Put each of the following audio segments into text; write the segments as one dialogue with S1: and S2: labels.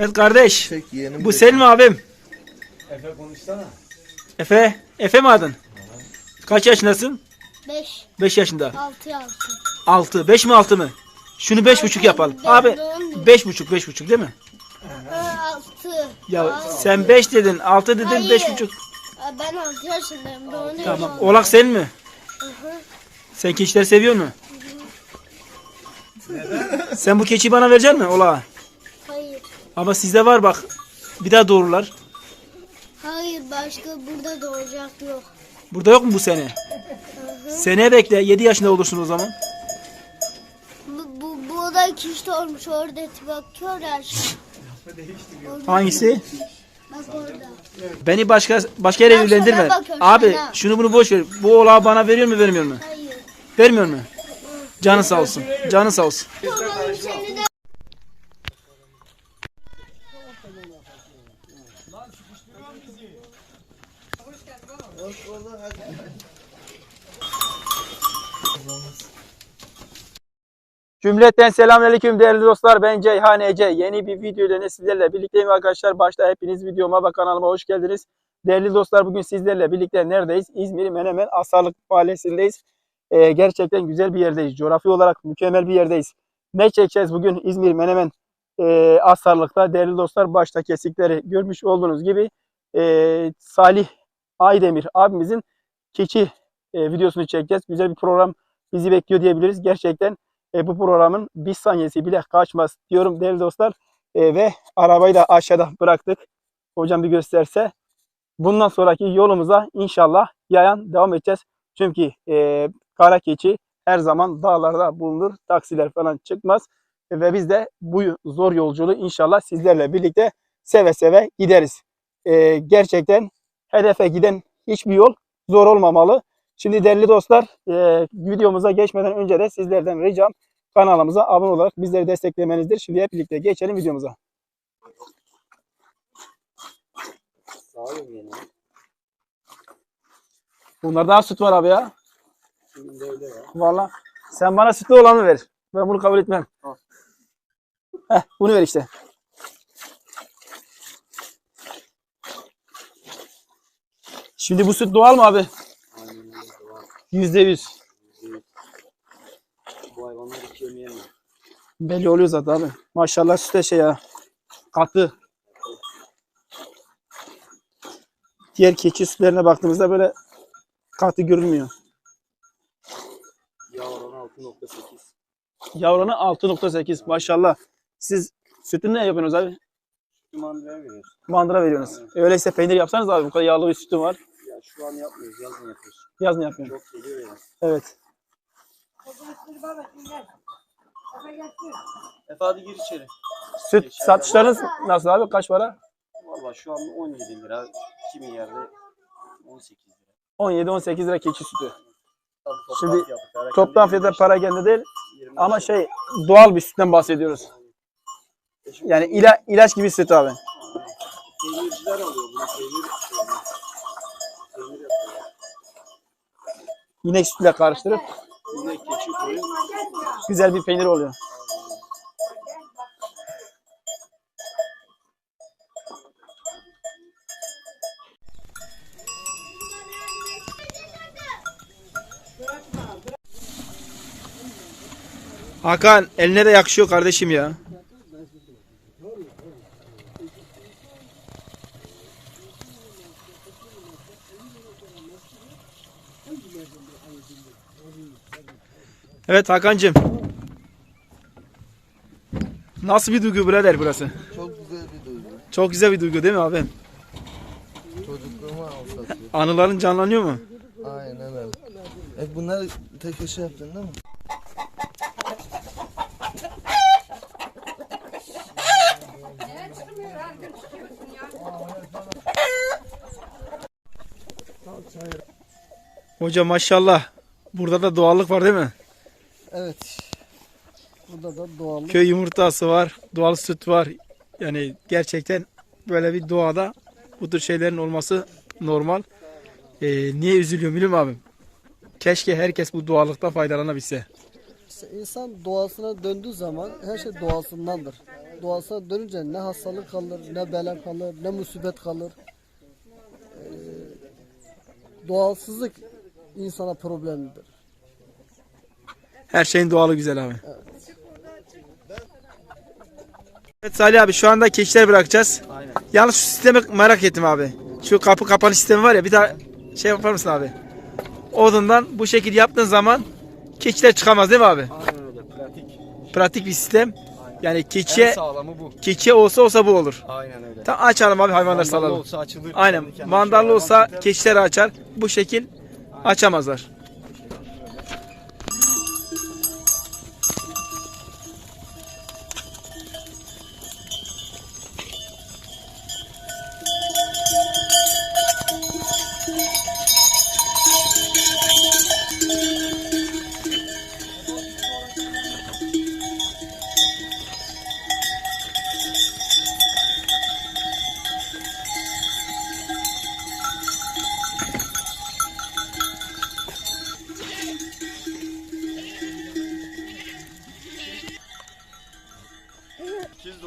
S1: Evet kardeş.
S2: Çek yeğenim.
S1: Bu senin mi abim?
S3: Efe konuşsana.
S1: Efe. Efe mi adın? Kaç yaşındasın?
S4: 5,
S1: 5 yaşında.
S4: 6, 6.
S1: 6. 5 mi 6 mı? Şunu 5,5 yapalım. Abi 5,5 5,5 değil mi?
S4: 6.
S1: Ya sen 5 dedin, 6 dedin,
S4: Hayır.
S1: 5,5.
S4: Ben 6 yaşındayım. Doğru
S1: Tamam. Olak senin mi? Sen keçileri seviyor musun? Sen bu keçiyi bana verecek misin Ola? Ama sizde var bak. Bir daha doğururlar.
S4: Hayır başka burada doğacak yok.
S1: Burada yok mu bu sene? Seneye bekle. 7 yaşında olursun o zaman.
S4: Bu, bu, bu da kişi olmuş orada bakıyorlar.
S1: Hangisi?
S4: Bak orada.
S1: Beni başka başka yere
S4: Ben
S1: evlendirme.
S4: bakıyorum,
S1: Abi
S4: sana.
S1: şunu bunu boş ver. Bu olağı bana veriyor mu vermiyor mu?
S4: Hayır.
S1: Vermiyor mu? Canı sağ olsun. Canı sağ olsun.
S4: Bakalım
S1: Cümleten selamünaleyküm değerli dostlar. Ben Ceyhan Ece. Yeni bir video ile sizlerle birlikteyim arkadaşlar. Başta hepiniz videoma ve kanalıma hoş geldiniz. Değerli dostlar bugün sizlerle birlikte neredeyiz? İzmir Menemen Asarlık Mahallesi'ndeyiz. Ee, gerçekten güzel bir yerdeyiz. Coğrafi olarak mükemmel bir yerdeyiz. Ne çekeceğiz bugün İzmir Menemen e, Asarlık'ta? Değerli dostlar başta kesikleri görmüş olduğunuz gibi e, Salih Aydemir abimizin keçi e, videosunu çekeceğiz. Güzel bir program bizi bekliyor diyebiliriz. Gerçekten e, bu programın bir saniyesi bile kaçmaz diyorum değerli dostlar. E, ve arabayı da aşağıda bıraktık. Hocam bir gösterse. Bundan sonraki yolumuza inşallah yayan devam edeceğiz. Çünkü e, kara keçi her zaman dağlarda bulunur. Taksiler falan çıkmaz. E, ve biz de bu zor yolculuğu inşallah sizlerle birlikte seve seve gideriz. E, gerçekten hedefe giden hiçbir yol zor olmamalı. Şimdi değerli dostlar e, videomuza geçmeden önce de sizlerden ricam kanalımıza abone olarak bizleri desteklemenizdir. Şimdi hep birlikte geçelim videomuza.
S3: Yine.
S1: Bunlarda süt var abi ya. Valla. Sen bana sütlü olanı ver. Ben bunu kabul etmem.
S3: Al.
S1: Heh, bunu ver işte. Şimdi bu süt doğal mı abi? Yüzde yüz.
S3: Bu hayvanlar hiç yemeyemiyor.
S1: Belli oluyor zaten abi. Maşallah süt de şey ya. Katı. Diğer keçi sütlerine baktığımızda böyle katı görünmüyor.
S3: Yağ oranı 6.8.
S1: Yavrunu 6.8 maşallah. Siz sütünü ne yapıyorsunuz abi?
S3: Mandıraya veriyoruz.
S1: Mandıra veriyorsunuz. Öyleyse peynir yapsanız abi bu kadar yağlı bir sütün var.
S3: Ya şu an yapmıyoruz. Yazın yapıyoruz.
S1: Yaz mı yapıyorsun?
S3: Çok geliyor ya.
S1: Evet.
S3: Efe hadi gir içeri.
S1: Süt satışlarınız nasıl abi? Kaç para?
S3: Valla şu an 17 lira. Kimi yerde 18 lira.
S1: 17-18 lira keçi sütü.
S3: Tabii toptan
S1: Şimdi
S3: fiyatı. Perakende
S1: Toptan fiyatı
S3: 25
S1: para kendi değil
S3: 25
S1: ama
S3: lira.
S1: şey doğal bir sütten bahsediyoruz.
S3: E şimdi
S1: Yani ila, ilaç gibi süt abi.
S3: Peynirciler alıyor bunu. Peynir, peynir yapıyorlar.
S1: İnek sütüyle karıştırıp güzel bir peynir oluyor. Hakan eline de yakışıyor kardeşim ya. Evet Hakan'cığım. Nasıl bir duygu birader burası?
S2: Çok güzel bir duygu.
S1: Çok güzel bir duygu değil mi abi?
S2: Çocukluğumu anlatıyor.
S1: Anıların canlanıyor mu?
S2: Aynen öyle. E bunları tek köşe yaptın değil mi?
S1: Hocam maşallah. Burada da doğallık var değil mi?
S2: Evet. Burada da doğallık.
S1: Köy yumurtası var, doğal süt var. Yani gerçekten böyle bir doğada bu tür şeylerin olması normal. Ee, niye üzülüyorum biliyor musun abim? Keşke herkes bu doğallıkta faydalanabilse.
S2: İşte insan doğasına döndüğü zaman her şey doğasındandır. Doğasına dönünce ne hastalık kalır, ne bela kalır, ne musibet kalır. Ee, doğalsızlık insana problemlidir.
S1: Her şeyin doğalı güzel abi. Evet Salih abi şu anda keçiler bırakacağız.
S3: Aynen.
S1: Yalnız şu sistemi merak ettim abi. Şu kapı kapanış sistemi var ya bir daha şey yapar mısın abi? Odundan bu şekil yaptığın zaman keçiler çıkamaz değil mi abi?
S3: Aynen öyle pratik.
S1: Pratik bir sistem. Yani
S3: En
S1: keçiye
S3: sağlamı bu.
S1: keçiye olsa olsa bu olur.
S3: Aynen öyle.
S1: Tamam açalım abi hayvanlar
S3: Mandallı
S1: salalım.
S3: olsa açılır.
S1: Aynen. Mandallı
S3: şey
S1: olsa
S3: hayvan
S1: keçileri açar. Bu şekil açamazlar.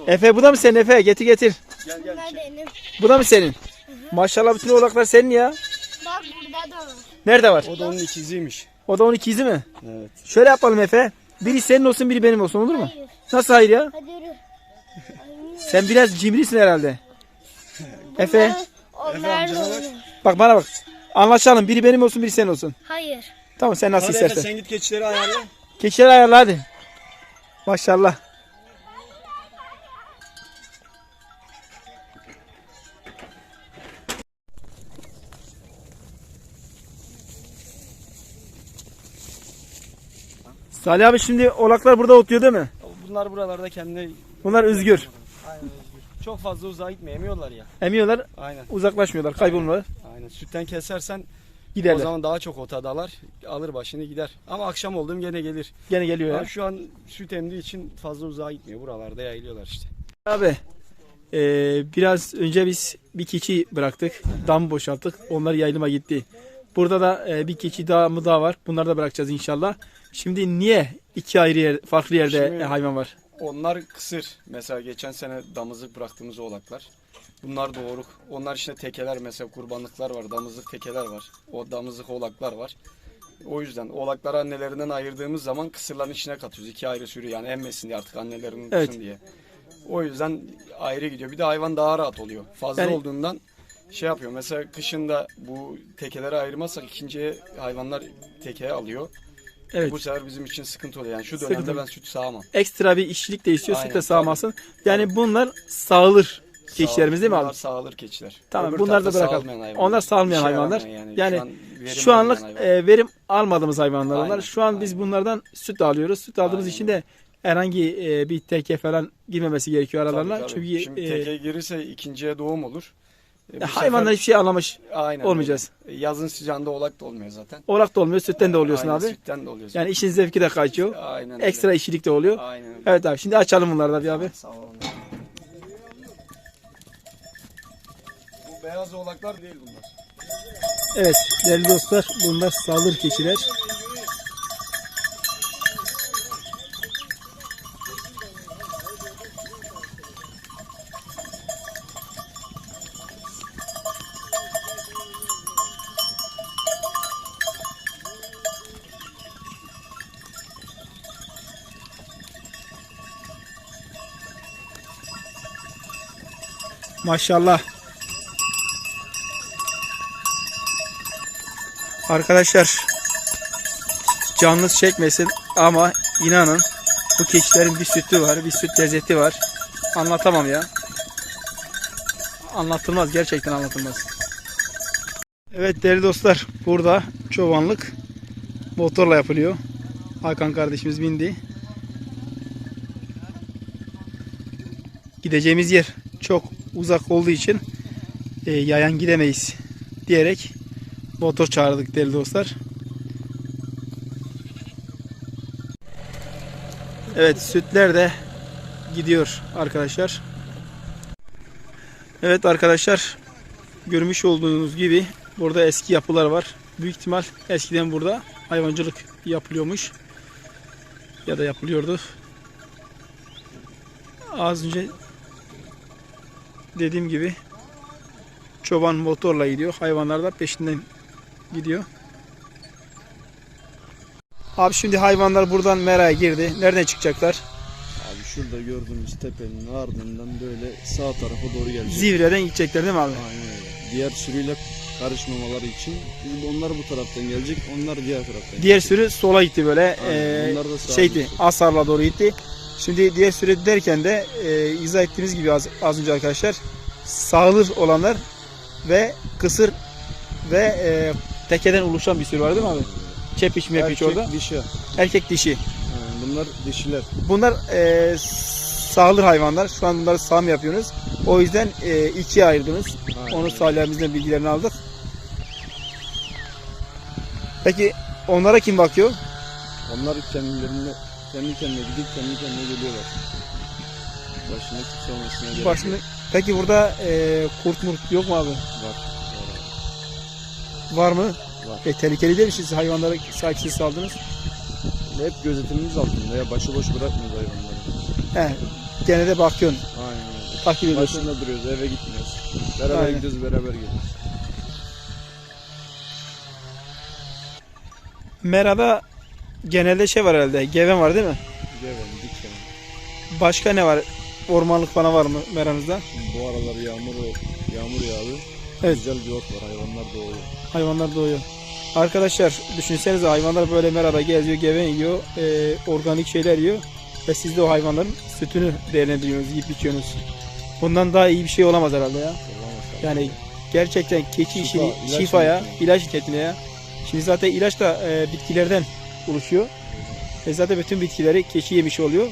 S1: Efe bu da mı senin Efe? Getir getir.
S3: Gel gel.
S4: Bunlar benim.
S1: Bu da mı senin? Maşallah bütün oğlaklar senin ya.
S4: Bak burada da var.
S1: Nerede var?
S3: O da onun ikiziymiş.
S1: O da 12 izi mi?
S3: Evet.
S1: Şöyle yapalım Efe. Biri senin olsun biri benim olsun olur mu?
S4: Hayır.
S1: Nasıl hayır ya?
S4: Hadi yürü.
S1: Sen biraz cimrisin herhalde. Efe
S4: Onlar da onun.
S1: bak bana bak. Anlaşalım. Biri benim olsun biri senin olsun.
S4: Hayır.
S1: Tamam sen nasıl
S3: Hadi Efe
S1: istersen.
S3: sen git keçileri ayarla.
S1: Keçileri ayarla hadi. Maşallah. Salih abi şimdi oğlaklar burada oturuyor değil mi?
S3: Bunlar buralarda kendine
S1: Bunlar üzgür.
S3: çok fazla uzağa gitmiyor. Emiyorlar ya.
S1: Emiyorlar,
S3: Aynen.
S1: uzaklaşmıyorlar, kaybolmuyorlar.
S3: Aynen. Sütten kesersen o
S1: Giderler.
S3: zaman daha çok otadalar. Alır başını gider. Ama akşam olduğum gene gelir.
S1: Gene geliyor ya.
S3: Ama şu an süt emdiği için fazla uzağa gitmiyor. Buralarda yayılıyorlar işte.
S1: Abi e, biraz önce biz bir keçi bıraktık. Dam boşalttık. Onlar yayılıma gitti. Burada da e, bir keçi daha mı daha var. Bunları da bırakacağız inşallah. Şimdi niye iki ayrı yer, farklı yerde
S3: Şimdi-
S1: hayvan var?
S3: Onlar kısır. Mesela geçen sene damızlık bıraktığımız oğlaklar. Bunlar doğuruk. Onlar işte tekeler mesela kurbanlıklar var. Damızlık tekeler var. O damızlık oğlaklar var. O yüzden oğlakları annelerinden ayırdığımız zaman kısırların içine katıyoruz. İki ayrı sürü yani emmesin diye artık annelerini
S1: Evet.
S3: diye. O yüzden ayrı gidiyor. Bir de hayvan daha rahat oluyor. Fazla
S1: Yani-
S3: olduğundan şey yapıyor. Mesela kışında bu tekeleri ayırmazsak ikinciye hayvanlar tekeye alıyor.
S1: Evet.
S3: Bu sefer bizim için sıkıntı oluyor. Yani şu
S1: Sıkıntı.
S3: dönemde ben süt sağamam.
S1: Ekstra bir işçilik de istiyor. Süt
S3: Aynen,
S1: de sağmasın. Yani bunlar sağılır keçilerimiz değil mi
S3: Bunlar
S1: abi?
S3: sağılır keçiler.
S1: Tamam
S3: Öbür
S1: bunları da bırakalım. Onlar sağlamayan
S3: İşe
S1: hayvanlar.
S3: yaramayan
S1: Yani
S3: şu an
S1: Şu anlık
S3: hayvan.
S1: e, verim almadığımız hayvanlar onlar.
S3: Aynen,
S1: Şu an biz bunlardan süt alıyoruz. Süt aldığımız
S3: Aynen.
S1: için de herhangi e, bir teke falan girmemesi gerekiyor
S3: Tabii,
S1: aralarına.
S3: tabii.
S1: Çünkü
S3: Şimdi
S1: e,
S3: teke girirse ikinciye doğum olur. E, bu
S1: hayvanlar
S3: sefer-
S1: hiçbir şey anlamış
S3: Aynen
S1: olmayacağız.
S3: öyle. Yazın sıcağında oğlak da olmuyor zaten.
S1: Orak da olmuyor, sütten de oluyorsun
S3: Aynen,
S1: abi.
S3: Sütten de oluyorsun.
S1: Yani işin zevki de kaçıyor.
S3: Aynen öyle.
S1: Ekstra işçilik de oluyor.
S3: Aynen öyle.
S1: Evet abi şimdi açalım bunları da bir abi.
S3: Sağ olun. Bu beyaz oğlaklar değil bunlar.
S1: Evet değerli dostlar bunlar sağlık keçiler. Maşallah. Arkadaşlar canınız çekmesin ama inanın bu keçilerin bir sütü var, bir süt lezzeti var. Anlatamam ya. Anlatılmaz, gerçekten anlatılmaz. Evet değerli dostlar, burada çobanlık motorla yapılıyor. Hakan kardeşimiz bindi. Gideceğimiz yer çok uzak olduğu için e, yayan gidemeyiz diyerek motor çağırdık değerli dostlar. Evet sütler de gidiyor arkadaşlar. Evet arkadaşlar görmüş olduğunuz gibi burada eski yapılar var. Büyük ihtimal eskiden burada hayvancılık yapılıyormuş. ya da yapılıyordu. Az önce dediğim gibi çoban motorla gidiyor. Hayvanlar da peşinden gidiyor. Abi şimdi hayvanlar buradan meraya girdi. Nereden çıkacaklar?
S5: Abi şurada gördüğümüz tepenin ardından böyle sağ tarafa doğru gelecek.
S1: Zivre'den gidecekler değil mi abi?
S5: Aynen öyle. Diğer sürüyle karışmamaları için onlar bu taraftan gelecek, onlar diğer taraftan.
S1: Diğer sürü sola gitti böyle.
S5: Aynen,
S1: Ee, şeydi. Asar'la doğru gitti. Şimdi diğer sürü derken de e, izah ettiğimiz gibi az, az önce arkadaşlar sağır olanlar ve kısır ve e, tekeden oluşan bir sürü var değil mi abi? Çepiş mepiş
S5: Erkek,
S1: orada.
S5: dişi.
S1: Erkek dişi.
S5: Yani bunlar dişiler.
S1: Bunlar e, sağılır hayvanlar. Şu an bunları sağım yapıyoruz. O yüzden e, ikiye ayırdınız.
S5: Aynen
S1: Onu sahillerimizden bilgilerini aldık. Peki onlara kim bakıyor?
S5: Onlar kendilerine kendi kendine gidip kendi kendine geliyorlar. Başına kimse olmasına gerek
S1: Başını... Peki burada e, kurt murt yok mu abi?
S5: Var.
S1: Var mı?
S5: Var.
S1: E, tehlikeli değil mi siz hayvanlara sahipsiz saldınız?
S5: Hep gözetimimiz altında ya başıboş bırakmıyoruz hayvanları.
S1: He, gene de bakıyorsun,
S5: Aynen öyle.
S1: takip ediyorsun.
S5: Başında duruyoruz, eve gitmiyoruz. Beraber
S1: Aynen.
S5: gidiyoruz, beraber geliyoruz.
S1: Merada genelde şey var herhalde, geven var değil mi?
S5: Gevelim, diken.
S1: Başka ne var? Ormanlık falan var mı meranızda?
S5: Bu aralar yağmur yağmur yağdı.
S1: Evet.
S5: Güzel bir ot var. Hayvanlar doğuyor.
S1: Hayvanlar doğuyor. Arkadaşlar düşünsenize hayvanlar böyle merada geziyor, geven yiyor, e, organik şeyler yiyor ve siz de o hayvanların sütünü değerlendiriyorsunuz, yiyip içiyorsunuz. Bundan daha iyi bir şey olamaz herhalde ya.
S5: Olamaz.
S1: Yani gerçekten keçi
S5: Şifa,
S1: işini
S5: ilaç
S1: şifaya, ilaç niyetine ya. Şimdi zaten ilaç da e, bitkilerden oluşuyor. E zaten bütün bitkileri keçi yemiş oluyor.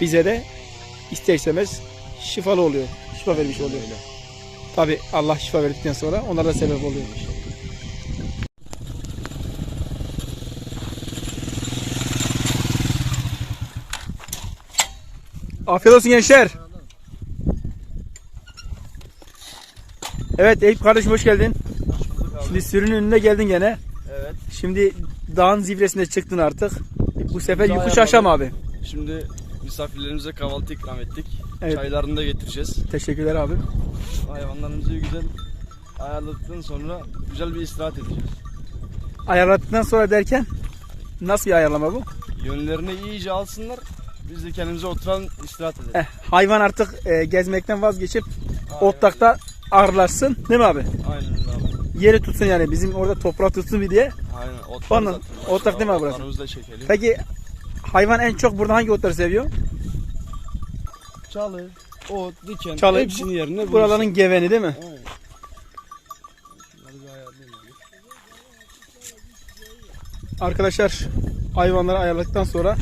S1: Bize de ister istemez şifalı oluyor. Şifa vermiş oluyor.
S5: Öyle.
S1: Tabi Allah şifa verdikten sonra onlara da sebep oluyor. Afiyet olsun gençler. Evet Eyüp kardeşim hoş geldin. Şimdi sürünün önüne geldin gene.
S3: Evet.
S1: Şimdi dağın zirvesine çıktın artık. Bu sefer
S3: Dağ
S1: yokuş aşağı mı abi?
S3: Şimdi misafirlerimize kahvaltı ikram ettik.
S1: Evet.
S3: Çaylarını da getireceğiz.
S1: Teşekkürler abi.
S3: Hayvanlarımızı güzel ayarladıktan sonra güzel bir istirahat edeceğiz.
S1: Ayarladıktan sonra derken nasıl bir ayarlama bu?
S3: Yönlerini iyice alsınlar. Biz de kendimize oturan istirahat edelim.
S1: Eh, hayvan artık e, gezmekten vazgeçip
S3: Aynen
S1: otlakta ağırlaşsın değil mi abi?
S3: Aynen abi.
S1: Yeri tutsun yani bizim orada toprağı tutsun bir diye.
S3: Aynen. Ot
S1: Onun-
S3: var zaten.
S1: otlak değil mi abi burası?
S3: Otlarımızı da çekelim.
S1: Peki hayvan en çok burada hangi otları seviyor?
S3: Çalı, ot, diken
S1: Çalı,
S3: hepsinin yerine
S1: Buraların geveni değil mi?
S3: abi.
S1: Arkadaşlar hayvanları ayarladıktan sonra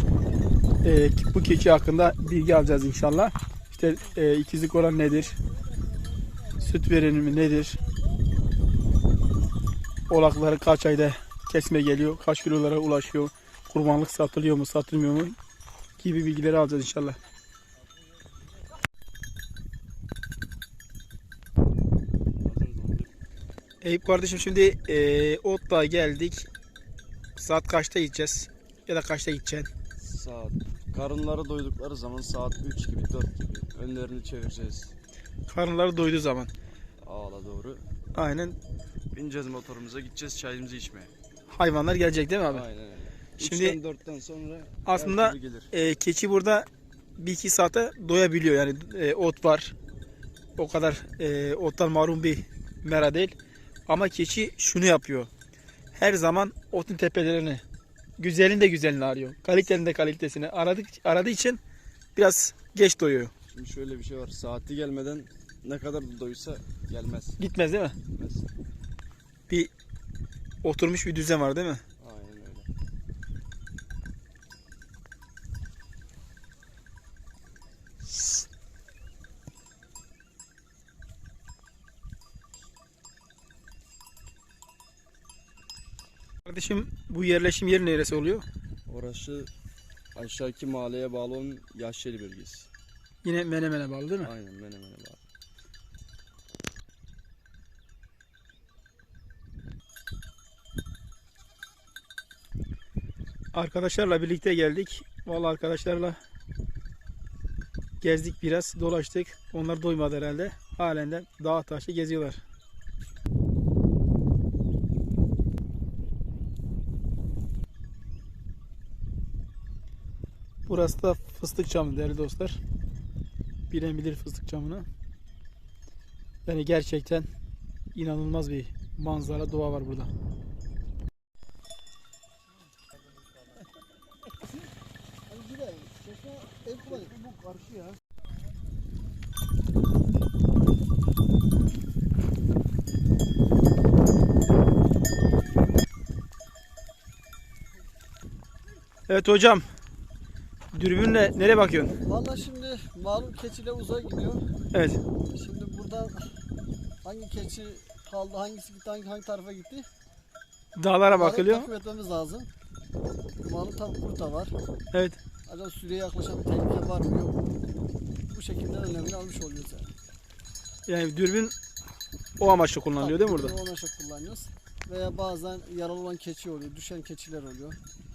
S1: e, bu keçi hakkında bilgi alacağız inşallah. İşte e, ikizlik oran nedir? Süt verimimi nedir? Olakları kaç ayda kesme geliyor? Kaç kilolara ulaşıyor? Kurbanlık satılıyor mu satılmıyor mu? Gibi bilgileri alacağız inşallah. Eyüp kardeşim şimdi e, Ot'ta geldik. Saat kaçta gideceğiz? Ya da kaçta gideceksin?
S5: Saat. Karınları doydukları zaman saat 3 gibi 4 gibi önlerini çevireceğiz.
S1: Karınları doyduğu zaman.
S5: Ağla doğru.
S1: Aynen.
S5: Bineceğiz motorumuza gideceğiz çayımızı içmeye.
S1: Hayvanlar gelecek değil mi abi?
S5: Aynen öyle.
S1: Şimdi-
S5: 3'ten 4'ten sonra
S1: Aslında
S5: her türlü gelir.
S1: e, keçi burada bir iki saate doyabiliyor. Yani e, ot var. O kadar e, ottan mahrum bir mera değil. Ama keçi şunu yapıyor. Her zaman otun tepelerini, güzelin de güzelini arıyor. Kalitenin de kalitesini aradık, aradığı için biraz geç doyuyor.
S5: Şimdi şöyle bir şey var. Saati gelmeden ne kadar da doysa gelmez.
S1: Gitmez değil mi?
S5: Gitmez.
S1: Oturmuş bir düzen var değil mi?
S5: Aynen öyle.
S1: Kardeşim bu yerleşim yeri neresi oluyor?
S5: Orası aşağıki mahalleye bağlı olan Yaşyeli bölgesi.
S1: Yine Menemen'e bağlı değil mi?
S5: Aynen Menemen'e bağlı.
S1: Arkadaşlarla birlikte geldik. Vallahi arkadaşlarla gezdik biraz, dolaştık. Onlar doymadı herhalde. Halen de dağ taşı geziyorlar. Burası da fıstık çamı değerli dostlar. Bilen bilir fıstık çamını. Yani gerçekten inanılmaz bir manzara, doğa var burada.
S2: Bu karşı ya.
S1: Evet hocam. Dürbünle nereye bakıyorsun?
S2: Valla şimdi malum keçiyle uzay gidiyor.
S1: Evet.
S2: Şimdi burada hangi keçi kaldı, hangisi gitti, hangi, hangi tarafa gitti?
S1: Dağlara bakılıyor.
S2: Takip etmemiz lazım. Malum tabi kurta var.
S1: Evet.
S2: Acaba süreye yaklaşan bir tehlike var mı yok mu? Bu şekilde önlemini almış oluyoruz yani.
S1: Yani dürbün o amaçla kullanılıyor değil mi burada?
S2: O amaçla kullanıyoruz. Veya bazen yaralı olan keçi oluyor, düşen keçiler oluyor.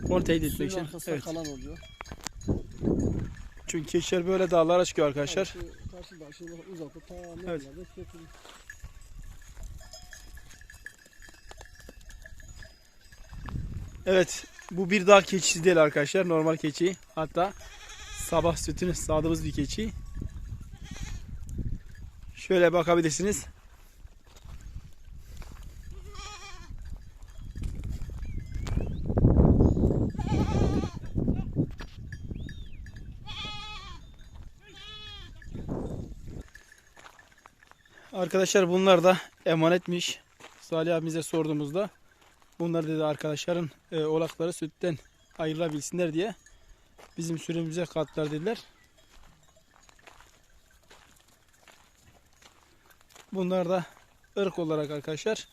S1: Onu teyit etmek için. Evet.
S2: kalan oluyor.
S1: Çünkü keçiler böyle dağlara çıkıyor arkadaşlar.
S2: Şu karşıda şimdi uzakta ta
S1: Evet. Evet. Bu bir dağ keçisi değil arkadaşlar. Normal keçi. Hatta sabah sütünü sağdığımız bir keçi. Şöyle bakabilirsiniz. Arkadaşlar bunlar da emanetmiş. Salih abimize sorduğumuzda bunlar dedi arkadaşların e, oğlakları sütten ayrılabilsinler diye bizim sürümüze kattılar dediler. Bunlar da ırk olarak arkadaşlar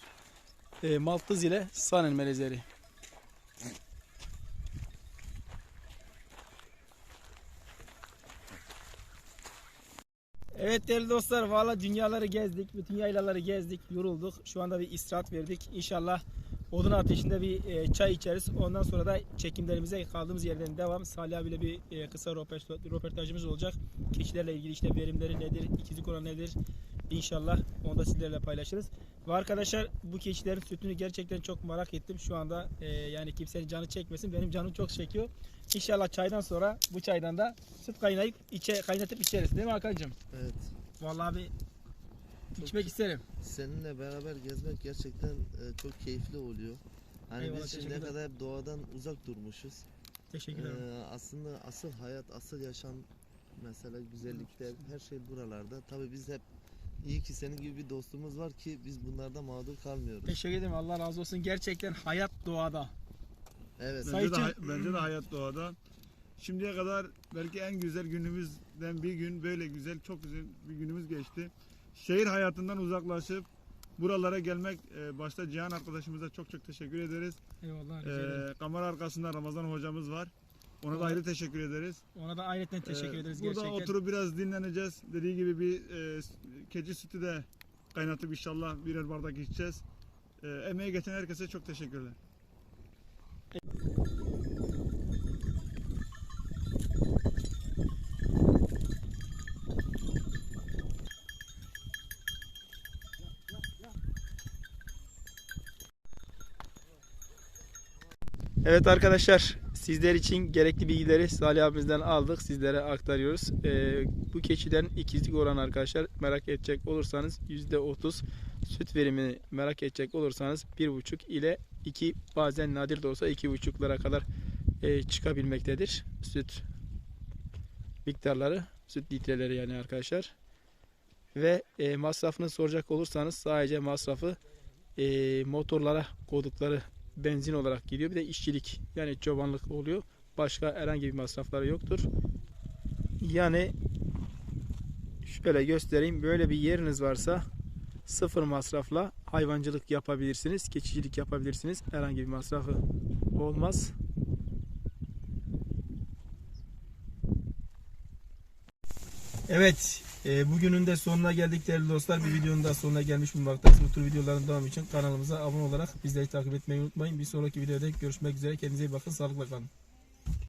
S1: e, Maltız ile Sanen melezleri. Evet değerli dostlar valla dünyaları gezdik. Bütün yaylaları gezdik. Yorulduk. Şu anda bir istirahat verdik. İnşallah odun ateşinde bir e, çay içeriz. Ondan sonra da çekimlerimize kaldığımız yerden devam. Salih abiyle bir e, kısa röport- röportajımız olacak. Keçilerle ilgili işte verimleri nedir, ikizlik oranı nedir? İnşallah onu da sizlerle paylaşırız. Ve arkadaşlar bu keçilerin sütünü gerçekten çok merak ettim. Şu anda e, yani kimsenin canı çekmesin. Benim canım çok çekiyor. İnşallah çaydan sonra bu çaydan da süt kaynayıp içe, kaynatıp içeriz. Değil mi Hakan'cığım?
S6: Evet.
S1: Vallahi bir içmek isterim.
S6: Seninle beraber gezmek gerçekten e, çok keyifli oluyor. Hani
S1: Eyvallah,
S6: biz şimdiye kadar doğadan uzak durmuşuz.
S1: Teşekkür ederim.
S6: Ee, aslında asıl hayat, asıl yaşam mesela güzellikler, her şey buralarda. Tabii biz hep iyi ki senin gibi bir dostumuz var ki biz bunlarda mağdur kalmıyoruz.
S1: Teşekkür ederim. Allah razı olsun. Gerçekten hayat doğada.
S6: Evet.
S7: Bence de,
S1: Sayıcım.
S7: bence de hayat doğada. Şimdiye kadar belki en güzel günümüzden bir gün böyle güzel, çok güzel bir günümüz geçti. Şehir hayatından uzaklaşıp buralara gelmek e, başta Cihan arkadaşımıza çok çok teşekkür ederiz.
S1: Eyvallah. rica ederim.
S7: E, kamera arkasında Ramazan hocamız var. Ona da ayrı teşekkür ederiz.
S1: Ona da ayrıca teşekkür
S7: E,
S1: ederiz
S7: Burada
S1: gerçekten.
S7: oturup biraz dinleneceğiz. Dediği gibi bir e, keçi sütü de kaynatıp inşallah birer bardak içeceğiz. E, emeği geçen herkese çok teşekkürler.
S1: Evet arkadaşlar sizler için gerekli bilgileri Salih abimizden aldık. Sizlere aktarıyoruz. Ee, bu keçilerin ikizlik oranı arkadaşlar merak edecek olursanız %30 süt verimini merak edecek olursanız 1,5 ile 2 bazen nadir de olsa 2,5'lara kadar e, çıkabilmektedir. Süt miktarları, süt litreleri yani arkadaşlar. Ve e, masrafını soracak olursanız sadece masrafı e, motorlara koydukları benzin olarak gidiyor. Bir de işçilik yani çobanlık oluyor. Başka herhangi bir masrafları yoktur. Yani şöyle göstereyim. Böyle bir yeriniz varsa sıfır masrafla hayvancılık yapabilirsiniz. Keçicilik yapabilirsiniz. Herhangi bir masrafı olmaz. Evet, e, bugünün de sonuna geldik değerli dostlar. Bir videonun da sonuna gelmiş bulunmaktayız. Bu tür videoların devamı için kanalımıza abone olarak bizleri takip etmeyi unutmayın. Bir sonraki videoda görüşmek üzere. Kendinize iyi bakın. Sağlıkla kalın.